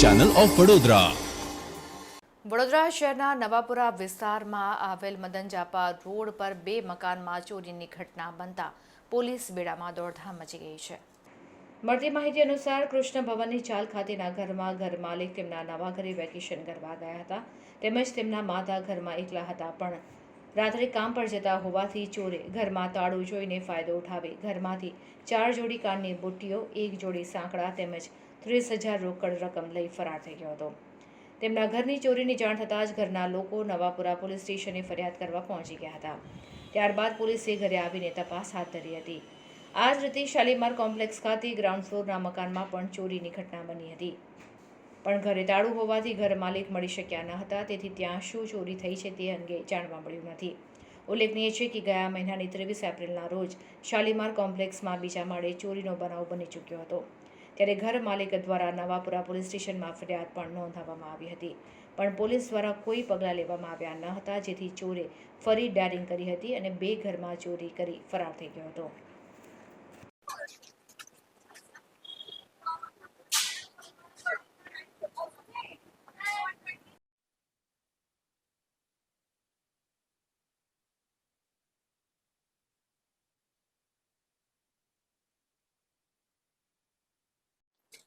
Channel of Vadodara Vadodara શહેરના નવાપુરા વિસ્તારમાં આવેલ મદન રોડ પર બે મકાનમાં ચોરીની ઘટના બનતા પોલીસ બેડામાં દોડધામ મચી ગઈ છે. મળતી માહિતી અનુસાર કૃષ્ણ ભવનની ચાલ ખાતેના ઘરમાં ઘર માલિક તેમના નવા ઘરે વેકેશન કરવા ગયા હતા. તેમજ તેમના માતા ઘરમાં એકલા હતા પણ રાત્રે કામ પર જતા હોવાથી ચોરે ઘરમાં તાળું જોઈને ફાયદો ઉઠાવી. ઘરમાંથી ચાર જોડી કાનની બુટ્ટીઓ એક જોડી સાંકડા તેમજ ત્રીસ હજાર રોકડ રકમ લઈ ફરાર થઈ ગયો હતો. તેમના ઘરની ચોરીની જાણ થતાં જ ઘરના લોકો નવાપુરા પોલીસ સ્ટેશને ફરિયાદ કરવા પહોંચી ગયા હતા. ત્યારબાદ પોલીસે ઘરે આવીને તપાસ હાથ ધરી હતી. આ જ રીતે શાલીમાર કોમ્પ્લેક્સ ખાતે ગ્રાઉન્ડ ફ્લોરના મકાનમાં પણ ચોરીની ઘટના બની હતી. પણ ઘરે તાળું હોવાથી ઘર માલિક મળી શક્યા ન હતા, તેથી ત્યાં શું ચોરી થઈ છે તે અંગે જાણવા મળ્યું નથી. ઉલ્લેખનીય છે કે ગયા મહિનાની ત્રેવીસ એપ્રિલના રોજ શાલીમાર કોમ્પ્લેક્સમાં બીજા માળે ચોરીનો બનાવ બની ચૂક્યો હતો. ત્યારે ઘર માલિક દ્વારા નવાપુરા પોલીસ સ્ટેશનમાં ફરિયાદ પણ નોંધાવવામાં આવી હતી. પણ પોલીસ દ્વારા કોઈ પગલાં લેવામાં આવ્યા ન હતા, જેથી ચોરે ફરી ડાયરિંગ કરી હતી અને બે ઘરમાં ચોરી કરી ફરાર થઈ ગયો હતો.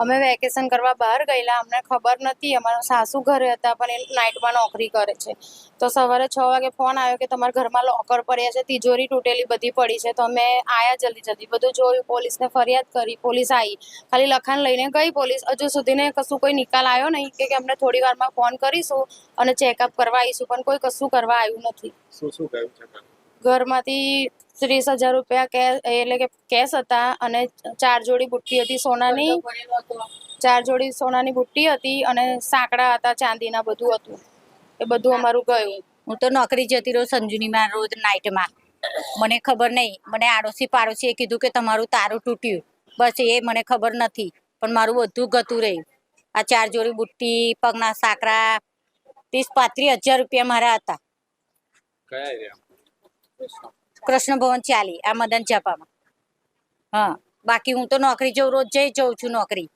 અમે વેકેશન કરવા બહાર ગયેલા. અમને ખબર નથી અમારા સાસુ ઘરે હતા પણ એ નાઇટમાં નોકરી કરે છે. તો સવારે છ વાગે ફોન આવ્યો કે તમારા ઘરમાં લોકર પડ્યા છે તિજોરી તૂટેલી બધી પડી છે. તો અમે આયા જલ્દી જલ્દી. બધું જોયું પોલીસને ફરિયાદ કરી પોલીસ આવી ખાલી લખાણ લઈને ગઈ પોલીસ. હજુ સુધીને કશું કોઈ નિકાલ આવ્યો નહીં કે અમને થોડી વારમાં ફોન કરીશું અને ચેકઅપ કરવા આવીશું. પણ કોઈ કશું કરવા આવ્યું નથી. શું શું ઘરમાંથી ત્રીસ હજાર રૂપિયા કેશ એટલે કે કેશ હતા અને ચાર જોડી બુટ્ટી હતી સોનાની. ચાર જોડી સોનાની બુટ્ટી હતી અને સાંકડા હતા ચાંદીના બધું હતું. એ બધું અમારું ગયું. હું તો નોકરી જતી રહું સંજુનીમાં રોજ નાઇટમાં મને ખબર નહીં. મને આડોશી પાડોશીએ કીધું કે તમારું તારું તૂટ્યું. બસ એ મને ખબર નથી. પણ મારું બધું ગતું રહ્યું. આ ચાર જોડી બુટ્ટી પગના સાંકડા ત્રીસ પાંત્રીસ હજાર રૂપિયા મારા હતા. કયા એરિયા કૃષ્ણ ભવન ચાલી, આ મદન ચાપામાં. હા, બાકી હું તો નોકરી જઉં રોજ જઈ જઉં છું નોકરી.